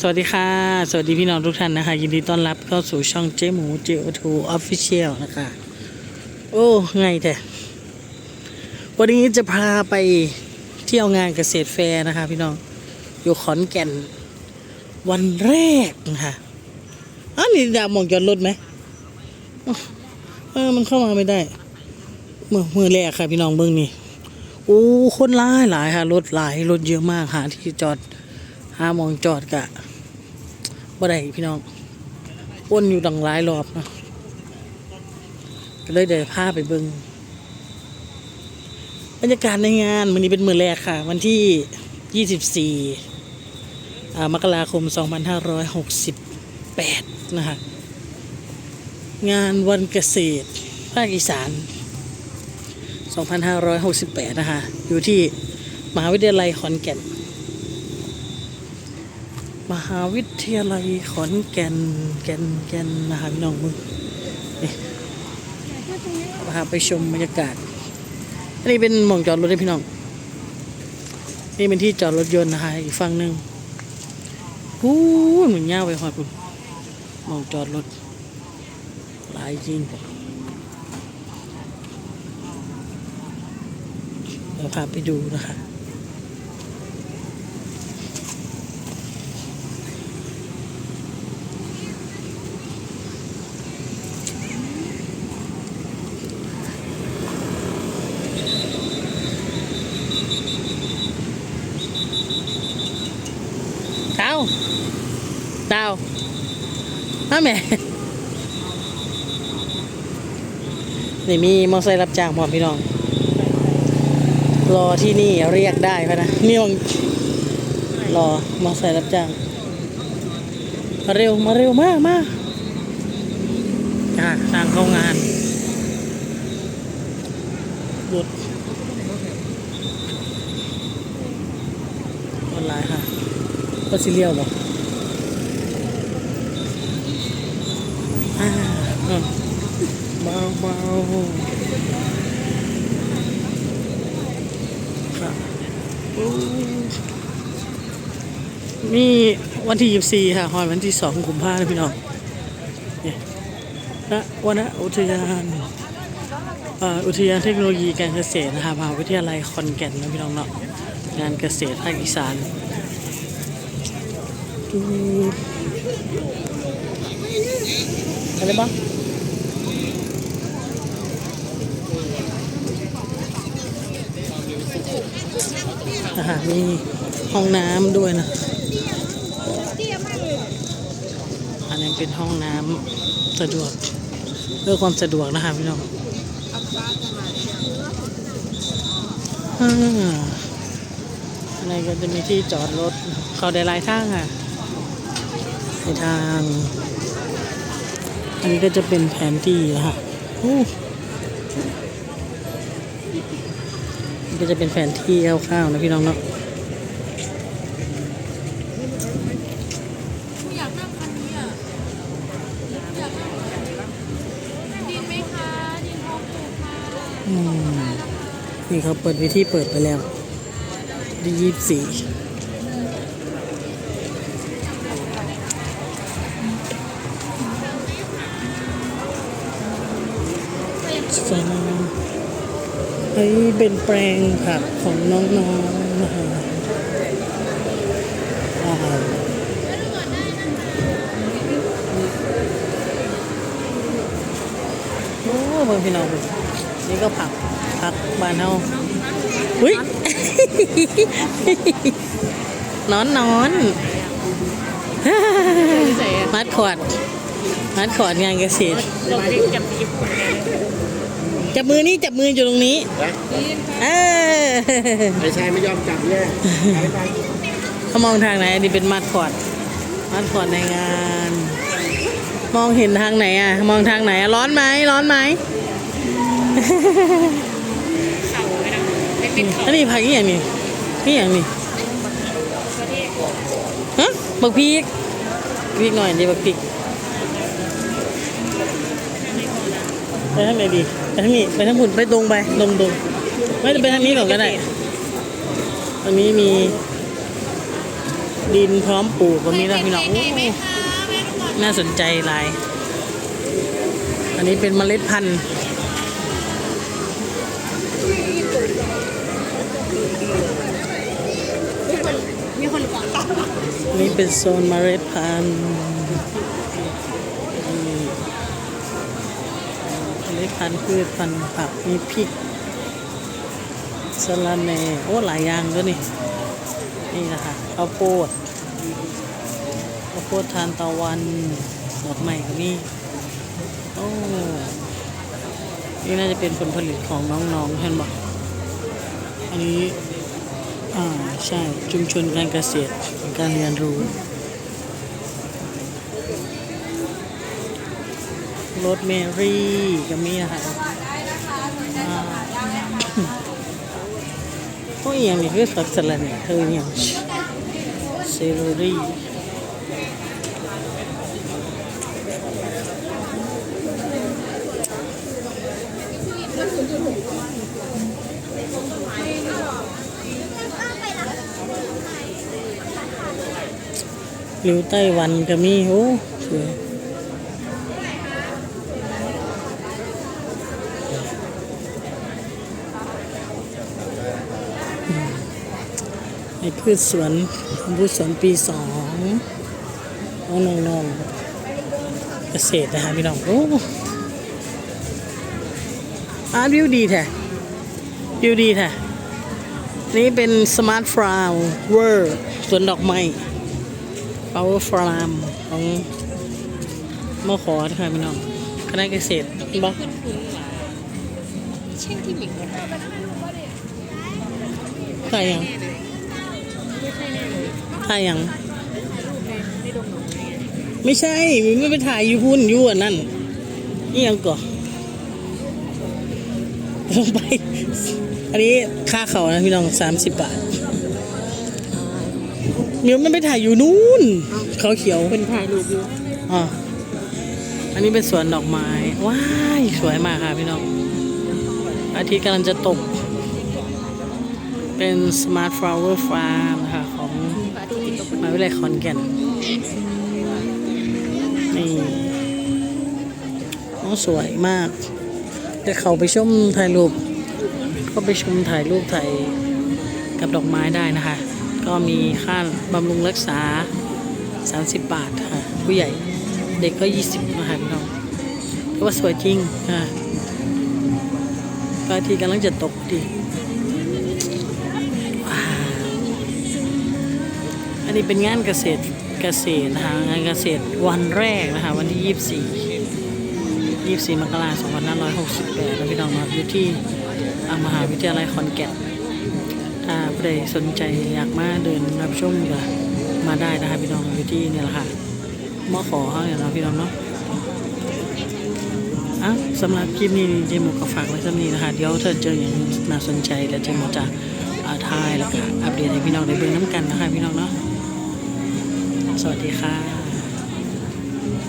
สวัสดีค่ะ สวัสดีพี่น้องทุกท่านนะคะ ยินดีต้อนรับเข้าสู่ช่องเจ๊หมูเจโอทูออฟฟิเชียลนะคะ โอ้ ไงแต่วันนี้จะพาไปเที่ยวงานเกษตรแฟร์นะคะ พี่น้อง อยู่ขอนแก่น วันแรกนะคะอ้าวนี่ดามองจอดรถไหมเออมันเข้ามาไม่ได้เมือมือแรกค่ะ พี่น้องเบิ้งนี่โอ้คนหลายหลายค่ะรถหลายรถเยอะมากหาที่จอดหามองจอดกะ บ่ได้พี่น้องวนอยู่ดังหลายรอบเนาะก็เลยเดี๋ยวพาไปเบิงบรรยากาศในงานวันนี้เป็นมือแรกค่ะ วันที่ 24 มกราคม 2568 นะคะงานวันเกษตร ภาคอีสาน 2568 นะคะ อยู่ที่มหาวิทยาลัยขอนแก่น มหาวิทยาลัยขอนแก่นแก่นแก่นนะคะพี่น้องมึงนี่พาไปชมบรรยากาศ อันนี้เป็นหม่องจอดรถเลยพี่น้อง นี่เป็นที่จอดรถยนต์นะคะอีกฝั่งหนึ่งหู้เหมือนย่าวไปหอดคุณหม่องจอดรถหลายจริงเดี๋ยวพาไปดูนะคะ ดาว ดาวน้าแม่นี่มีมอเตอร์ไซค์รับจ้างพร้อมพี่น้อง รอที่นี่เรียกได้พะนะนี่มองรอมอเตอร์ไซค์รับจ้างมาเร็วมาเร็วมากมาอ่าทางเข้างานหยุดออนไลน์ค่ะก็สิเลียวบอ่าอะ เบาเบาค่ะนี่วันที่ 24 ค่ะหอยวันที่ 2 กุมภาพันธ์พี่น้องนี่ยณวันนะอุทยานอ่ออุทยานเทคโนโลยีการเกษตรนะคะมหาวิทยาลัยขอนแก่นนะพี่น้องเนาะงานเกษตรภาคอีสานอืม อะไรบ้างมีห้องน้ำด้วยนะอันนี้เป็นห้องน้ำสะดวกเพื่อความสะดวกนะคะพี่น้องอ่าอันนี้ก็จะมีที่จอดรถ เขาได้หลายทางอะในทาง อันนี้ก็จะเป็นแผนที่นะคะอู้นี่ก็จะเป็นแผนที่คร่าวๆนะพี่น้องเนาะอยากนั่งคันนี้อะอยากนั่งดินไหมคะดินทองปูค่ะอืมนี่เขาเปิดวิธีเปิดไปแล้วดียี่สี่ส วยงามเฮ้ยเป็นแปลงผักของน้องๆนะคะว้าวโอ้เบิ่งพี่น้องนี่ก็ผักผักบ้านเฮาอุ้ยนอนนอนมัดขวดมัดขวดงานเกษตร จับมือนี่จับมืออยู่ตรงนี้เออไม่ใช่ไม่ยอมจับเนี่ยไปไปเขามองทางไหนอันนี้เป็นมัดขวดมัดขวดในงาน มองเห็นทางไหนอะ มองทางไหนอะร้อนไหมร้อนไหมอันนี้ผักอีอย่างนี้นี่อย่างนี้ฮะบักพริกพริกหน่อยดิบักพริกไปทางไหนดี ไปทางนี้ไปทางหุ่นไปตรงไปตรงตรงไม่ไปทางนี้ก่อนก็ได้ตรงนี้มีดินพร้อมปลูกก็มีแล้วพี่น้องโอ้ไหมคะแม่ลูกบอลน่าสนใจหลาย อันนี้เป็นเมล็ดพันธุ์มีคนฟังนี่เป็นโซนเมล็ดพันธุ์ มล็ดพันธุ์พืชพันธุ์ผักมีพริกสะระแหน่โอ้หลายอย่างด้วยนี่ นี่นะคะข้าวโพดข้าวโพดทานตะวันดอกใหม่ก็มีโอ้นี่น่าจะเป็นผลผลิตของน้องๆเห็นบอกอันนี้ อ่า ใช่ ชุมชนการเกษตรการเรียนรู้ รถเมรี่ก็มีนะคะอ่าพวกอย่างนี้คือสักสลัดเนี่ยคืออย่างเซโรรี่ริวไต้หวันก็มีโอ้สวย นพืชสวนพืชสวนปีสองน้องน้องๆเกษตรนะคะพี่น้องโอ้อาร์ตวิวดีแท้วิวดีแท้นี่เป็นสมาร์ทฟราวเวอร์สวนดอกไม้ power farm ของมอขอนะคะพี่น้องคณะเกษตรบอกขึ้นพื้นหลาเช่นที่หมิงถ่ายยัง ถ่ายยังในดงหนูไงไม่ใช่มันไม่ไปถ่ายอยู่พุ่นอยู่อันนั่นนี่ยังก่อลงไป อันนี้ค่าเขานะพี่น้องสามสิบบาทเดี๋ยวมันไปถ่ายอยู่นู่น เขาเขียวเป็นถ่ายรูปอยู่อ่าอันนี้เป็นสวนดอกไม้ ว้าย สวยมากค่ะพี่น้อง อาทิตย์กำลังจะตก เป็น Smart Flower Farm นะคะของมหาวิทยาลัยขอนแก่นนี่โอ้สวยมาก แต่เขาไปชมถ่ายรูป ก็ไปชมถ่ายรูปถ่ายกับดอกไม้ได้นะคะ ก็มีค่าบำรุงรักษา 30 บาทค่ะ ผู้ใหญ่เด็กก็ 20นะคะพี่น้องก็ว่าสวยจริงค่ะพระอาทิตย์กำลังจะตกดี นี้เป็นงานเกษตรเกษตรนะคะงานเกษตรวันแรกนะคะวันที่24 24มกราคม2568แล้วพี่น้องมาอยู่ที่มหาวิทยาลัยขอนแก่นถ้าผู้ใดสนใจอยากมาเดินรับชมก็มาได้นะคะพี่น้องอยู่ที่เนี่ยแหละค่ะมอขอเขาเนี่ยนะพี่น้องเนาะอะสำหรับคลิปนี้เจมูก็ฝากไว้สำนี้นะคะเดี๋ยวถ้าเจออย่างน่าสนใจแล้วเจมูจะอ่าทายแล้วค่ะอัปเดตให้พี่น้องได้เบิ่งน้ำกันนะคะพี่น้องเนาะ สวัสดีค่ะ